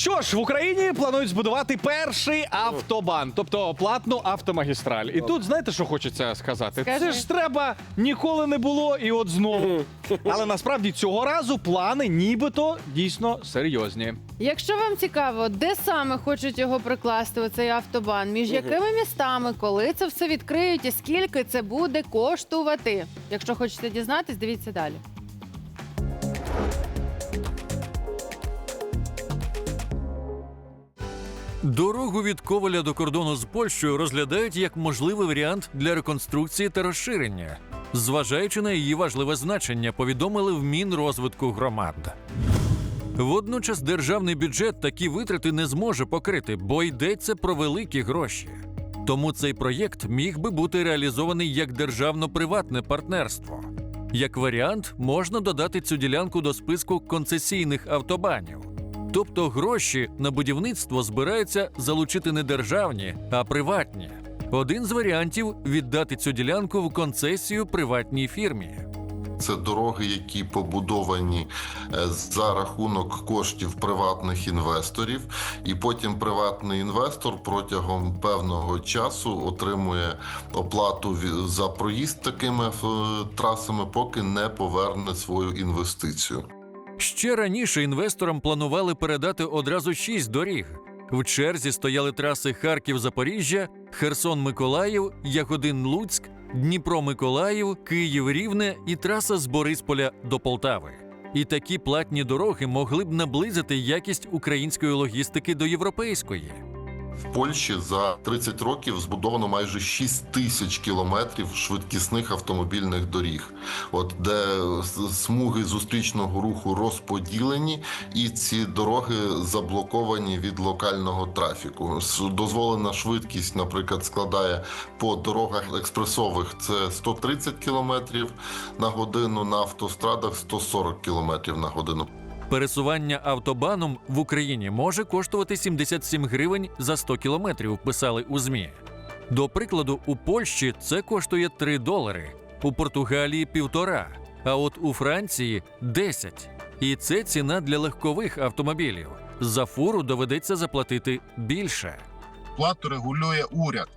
Що ж, в Україні планують збудувати перший автобан, тобто платну автомагістраль. І тут знаєте, що хочеться сказати? Скажи. Це ж треба ніколи не було, і от знову. Але насправді цього разу плани нібито дійсно серйозні. Якщо вам цікаво, де саме хочуть його прикласти оцей автобан, між якими містами, коли це все відкриють і скільки це буде коштувати? Якщо хочете дізнатись, дивіться далі. Дорогу від Коваля до кордону з Польщею розглядають як можливий варіант для реконструкції та розширення, зважаючи на її важливе значення, повідомили в Мінрозвитку громад. Водночас державний бюджет такі витрати не зможе покрити, бо йдеться про великі гроші. Тому цей проєкт міг би бути реалізований як державно-приватне партнерство. Як варіант, можна додати цю ділянку до списку концесійних автобанів. Тобто гроші на будівництво збираються залучити не державні, а приватні. Один з варіантів віддати цю ділянку в концесію приватній фірмі. Це дороги, які побудовані е, за рахунок коштів приватних інвесторів, і потім приватний інвестор протягом певного часу отримує оплату за проїзд такими е, трасами, поки не поверне свою інвестицію. Ще раніше інвесторам планували передати одразу шість доріг. В черзі стояли траси Харків-Запоріжжя, Херсон-Миколаїв, Ягодин-Луцьк, Дніпро-Миколаїв, Київ-Рівне і траса з Борисполя до Полтави. І такі платні дороги могли б наблизити якість української логістики до європейської. В Польщі за 30 років збудовано майже 6 тисяч кілометрів швидкісних автомобільних доріг, от де смуги зустрічного руху розподілені, і ці дороги заблоковані від локального трафіку. Дозволена швидкість, наприклад, складає по дорогах експресових це 130 кілометрів на годину, на автострадах 140 кілометрів на годину. Пересування автобаном в Україні може коштувати 77 гривень за 100 кілометрів, писали у ЗМІ. До прикладу, у Польщі це коштує 3 долари, у Португалії півтора, а от у Франції 10. І це ціна для легкових автомобілів. За фуру доведеться заплатити більше. плату регулює уряд.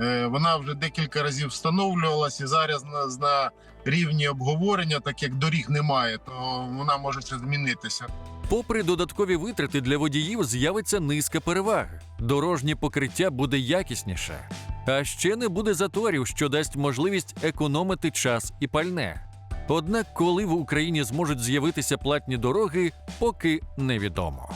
Е, Вона вже декілька разів встановлювалася і зараз на, на рівні обговорення, так як доріг немає, то вона може змінитися. Попри додаткові витрати для водіїв з'явиться низка переваг. Дорожнє покриття буде якісніше. А ще не буде заторів, що дасть можливість економити час і пальне. Однак, коли в Україні зможуть з'явитися платні дороги, поки невідомо.